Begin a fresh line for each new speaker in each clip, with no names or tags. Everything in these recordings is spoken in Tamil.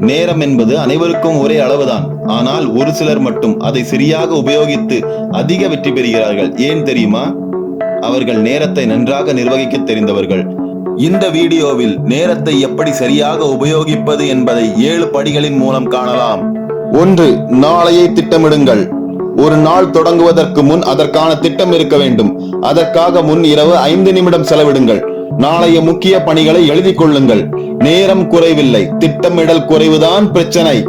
நேரம் என்பது அனைவருக்கும் ஒரே அளவுதான். ஆனால் ஒரு சிலர் மட்டும் அதை சரியாக உபயோகித்து அதிக வெற்றி பெறுகிறார்கள். ஏன் தெரியுமா? அவர்கள் நேரத்தை நன்றாக நிர்வகிக்க தெரிந்தவர்கள். இந்த வீடியோவில் நேரத்தை எப்படி சரியாக உபயோகிப்பது என்பதை ஏழு படிகளின் மூலம் காணலாம். ஒன்று நாளையை திட்டமிடுங்கள். ஒரு நாள் தொடங்குவதற்கு முன் அதற்கான திட்டம் இருக்க வேண்டும். அதற்காக முன் இரவு ஐந்து நிமிடம் செலவிடுங்கள். நாளைய முக்கிய பணிகளை எழுதிக் கொள்ளுங்கள். நேரம் குறைவில்லை. திட்டமிடல் குறைவுதான் பிரச்சனை.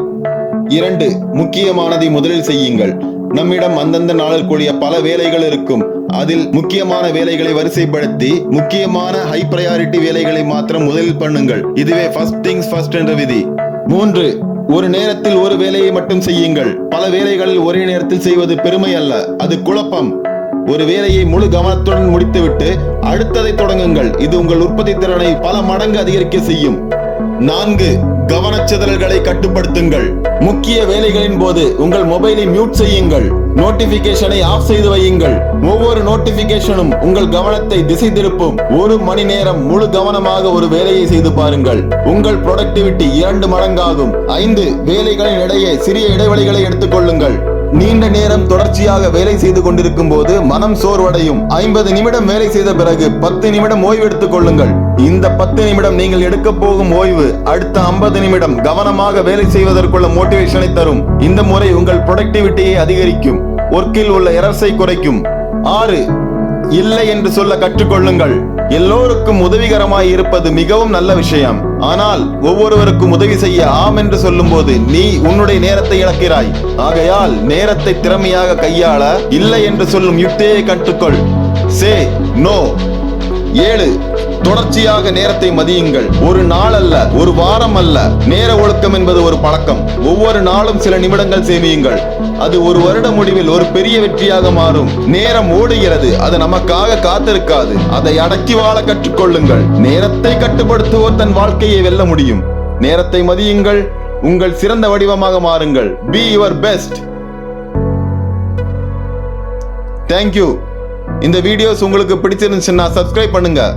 இரண்டு முக்கியமானதை முதலில் செய்யுங்கள். நம்மிடம் அந்தந்த நாளிற்குரிய பல வேலைகள் இருக்கும். அதில் முக்கியமான வேலைகளை வரிசைப்படுத்தி முக்கியமான ஹை பிரையாரிட்டி வேலைகளை மாத்திரம் முதலில் பண்ணுங்கள். இதுவே ஃபர்ஸ்ட் திங்ஸ் ஃபர்ஸ்ட் என்ற விதி. மூன்று ஒரு நேரத்தில் ஒரு வேலையை மட்டும் செய்யுங்கள். பல வேலைகளில் ஒரே நேரத்தில் செய்வது பெருமை அல்ல. அது குழப்பம். ஒரு வேலையை முழு கவனத்துடன் முடித்துவிட்டு அடுத்ததை தொடங்குங்கள். இது உங்கள் உற்பத்தி திறனை பல மடங்கு அதிகரிக்க செய்யும். நான்கு கவனச்சிதறல்களை கட்டுப்படுத்துங்கள். முக்கிய வேலைகளின் போது உங்கள் மொபைலை மியூட் செய்யுங்கள். நோட்டிபிகேஷனை ஆஃப் செய்து வையுங்கள். ஒவ்வொரு நோட்டிபிகேஷனும் உங்கள் கவனத்தை திசை திருப்பும். ஒரு மணி நேரம் முழு கவனமாக ஒரு வேலையை செய்து பாருங்கள். உங்கள் ப்ரொடக்டிவிட்டி இரண்டு மடங்காகும். ஐந்து வேலைகளின் இடையே சிறிய இடைவெளிகளை எடுத்துக்கொள்ளுங்கள் நீண்ட நேரம் தொடர்ச்சியாக வேலை செய்து கொண்டிருக்கும் போது மனம் சோர்வடையும். ஐம்பது நிமிடம் வேலை செய்த பிறகு பத்து நிமிடம் ஓய்வு எடுத்துக் கொள்ளுங்கள். இந்த பத்து நிமிடம் நீங்கள் எடுக்க போகும் ஓய்வு அடுத்த ஐம்பது நிமிடம் கவனமாக வேலை செய்வதற்குள்ள மோட்டிவேஷனை தரும். இந்த முறை உங்கள் ப்ரொடக்டிவிட்டியை அதிகரிக்கும். ஒர்க்கில் உள்ள எரர்ஸை குறைக்கும். ஆறு இல்லை என்று சொல்ல கற்றுக்கொள்ளுங்கள். எல்லோருக்கும் உதவிகரமாய் இருப்பது மிகவும் நல்ல விஷயம். ஆனால் ஒவ்வொருவருக்கும் உதவி செய்ய ஆம் என்று சொல்லும்போது நீ உன்னுடைய நேரத்தை இழக்கிறாய். ஆகையால் நேரத்தை திறமையாக கையாள இல்லை என்று சொல்லும் யுக்தியை கற்றுக்கொள். Say no. ஏழு. தொடர்ச்சியாக நேரத்தை மதியுங்கள். ஒரு நாள் அல்ல ஒரு வாரம் அல்ல நேர ஒழுக்கம் என்பது ஒரு பழக்கம். ஒவ்வொரு நாளும் சில நிமிடங்கள் சேமியுங்கள். அது ஒரு வருட முடிவில் ஒரு பெரிய வெற்றியாக மாறும். நேரம் ஓடுகிறது. அது நமக்காக காத்திருக்காது. அதை அடக்கி வாழ கற்றுக்கொள்ளுங்கள். நேரத்தை கட்டுப்படுத்துவோர் தன் வாழ்க்கையை வெல்ல முடியும். நேரத்தை மதியுங்கள். உங்கள் சிறந்த வடிவமாக மாறுங்கள். Be your best thank you இந்த வீடியோஸ் உங்களுக்கு பிடிச்சிருந்துச்சுன்னா சப்ஸ்கிரைப் பண்ணுங்கள்